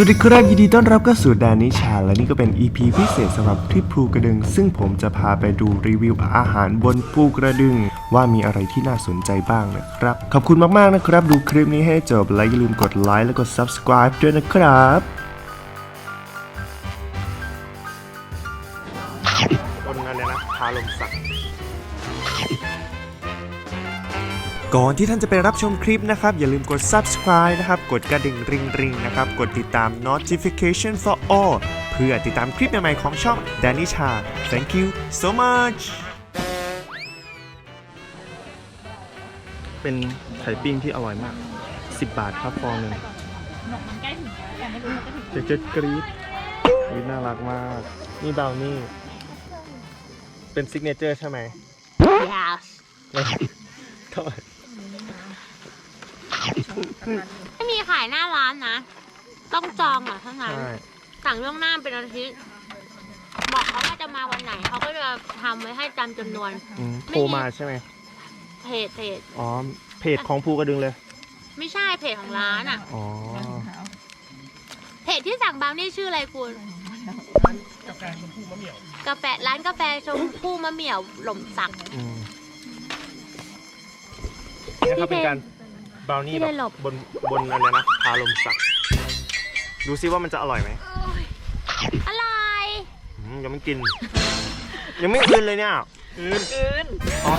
สวัสดีครับยินดีต้อนรับเข้าสู่แดนนิชา และนี่ก็เป็น EP พิเศษสำหรับทริปภูกระดึง ซึ่งผมจะพาไปดูรีวิวอาหารบนภูกระดึง ว่ามีอะไรที่น่าสนใจบ้างนะครับ ขอบคุณมาก ๆ นะครับ ดูคลิปนี้ให้จบ และอย่าลืมกดไลค์และกด subscribe ด้วยนะครับบนนั้นนะพาลมสัก ก่อนที่ท่านจะไปรับชมคลิปนะครับ อย่าลืมกด subscribe นะครับ กดกระดิ่งริงริงๆนะครับ กดติดตาม notification for all เพื่อติดตามคลิปใหม่ๆของช่อง Danny Cha thank you so much เป็นไข่ปิ้งที่อร่อยมาก 10 บาทครับฟองหนึ่งหนกมันใกล้ถึงแล้วแต่ไม่รู้มันจะถึงเจ๊เจ๊กรี๊ดวิน่ารักมาก นี่บราวนี่ เป็นซิกเนเจอร์ใช่ไหม yes เท่าไหร่ ไม่มีขายหน้าร้านนะ ต้องจองเหรอเท่านั้น ใช่สั่งล่วงหน้าเป็นอาทิตย์ บอกเขาว่าจะมาวันไหน เขาก็จะทำไว้ให้ตามจำนวน อืมไม่โทรมาใช่ไหมเพจเพจอ๋อเพจของภูกระดึงเลยไม่ใช่เพจของร้านอะ อ๋อเพจที่สั่งบราวนี่ชื่ออะไรคุณ กาแฟชมพู่มะเหมี่ยวกาแฟร้านกาแฟชมพู่มะเหมี่ยวหล่มสัก อืมนี่ครับเป็นการ บราวนี่ที่แบได้หลบ บบนบนอะไรนะพาลมสักดูซิว่ามันจะอร่อยไหมอะไร อืมยังไม่กิน ยังไม่กินเลยเนี่ยกินกินอ๋อ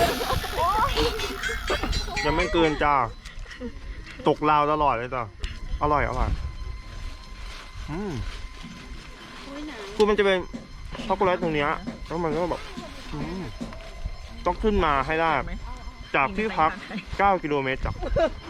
ยังไม่กินจ้าตกราวตลอดเลยจ้าอร่อยอร่อยอืมคือมันจะเป็นช็อกโกแลตตรงเนี้ยแล้วมันก็แบบอืมต้องขึ้นมาให้ได้ จากที่พัก 9 กิโลเมตรจากอืม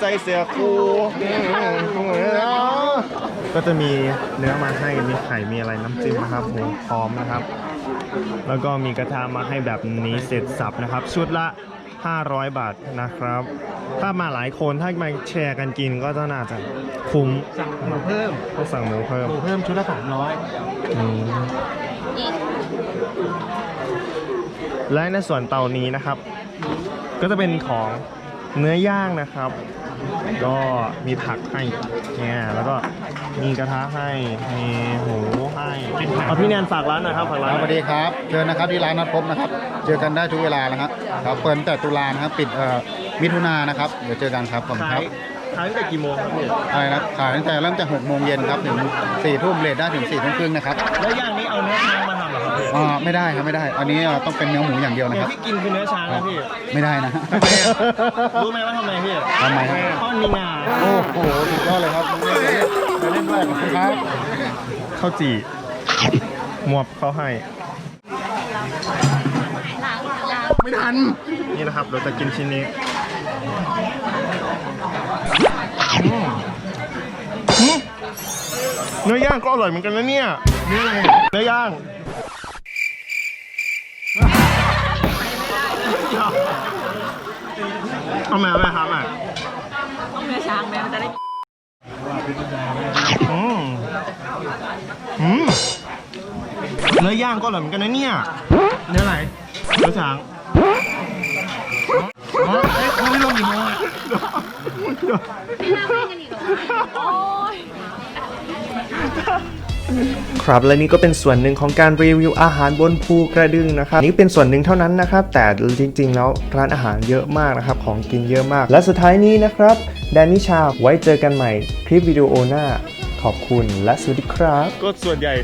ใส่เสื้อคูก็จะมีเนื้อมาให้มีไข่มีอะไรน้ำจิ้มนะครับหมูพร้อมนะครับ แล้วก็มีกระทะมาให้แบบนี้เสร็จสับนะครับ ชุดละ 500 บาทนะครับ ถ้ามาหลายคนถ้ามาแชร์กันกินก็จะน่าจะคุ้มสั่งหมูเพิ่มต้องสั่งหมูเพิ่มหมูเพิ่มชุดละสามร้อยอืมและในส่วนเตานี้นะครับ ก็จะเป็นของเนื้อย่างนะครับ ก็มีผักให้เนี่ยแล้วก็มีกระทะให้มีหมูให้เอาพี่แนนฝากร้านหน่อยครับฝากร้านสหน่วัอสยดีครับเชิญนะครับที่ร้านนัดพบนะครับ เจอกันได้ทุกเวลานะครับครับเปิดตั้งแต่ตุลานะครับปิดเอ่อมิถุนายนนะครับเดี๋ยวเจอกันครับขอบคุณขาครัยบขายตั้งแต่กี่โมงครับพี่อะไรนะขายตั้งแต่เริ่มจากหกโมงเย็นครับถึงสี่ทุ่มเลทได้ถึงสี่ทุ่มครึ่งนะครับแล้วย่างนี้เอาเนื้อช้างมาทำเหร อครับพี่อ่าไม่ได้ครับไม่ได้ อันนี้ต้องเป็นเนื้อหมูอย่างเดียวนะเนี่คยรับ ที่กินคือเนื้อช้างนะพี่ไม่ได้นะ รู้ไหมว่าทำไมพี่ทำไมครับ เพราะมันมีงาโอ้โหสุดยอดเลยครับไปเล่นด้วยขอบคุณครับข้าวจี่หมวบเขาให้ ไม่ทัน นี่นะครับ เราจะกินชิ้นนี้อืมอืมเนื้อย่างก็อร่อยเหมือนกันนะเนี่ยเนื้ออะไรเนื้อย่าง เอามาไหมครับอะต้องเนื้อช้างไหมมันจะได้อืมอืมเนื้อย่างก็อร่อยเหมือนกันนะเนี่ย เนื้ออะไร เนื้อช้างอ๋อเอ้ยเขาไม่ลงกี่โมงอะโครับ และนี่ก็เป็นส่วนหนึ่งของการรีวิวอาหารบนภูกระดึงนะครับนี่เป็นส่วนหนึ่งเท่านั้นนะครับ แต่จริง ๆ แล้วร้านอาหารเยอะมากนะครับ ของกินเยอะมาก และสุดท้ายนี้นะครับแดนนิชาไว้เจอกันใหม่คลิปวิดีโอหน้าขอบคุณและสวัสดีครับ ก็ส่วนใหญ่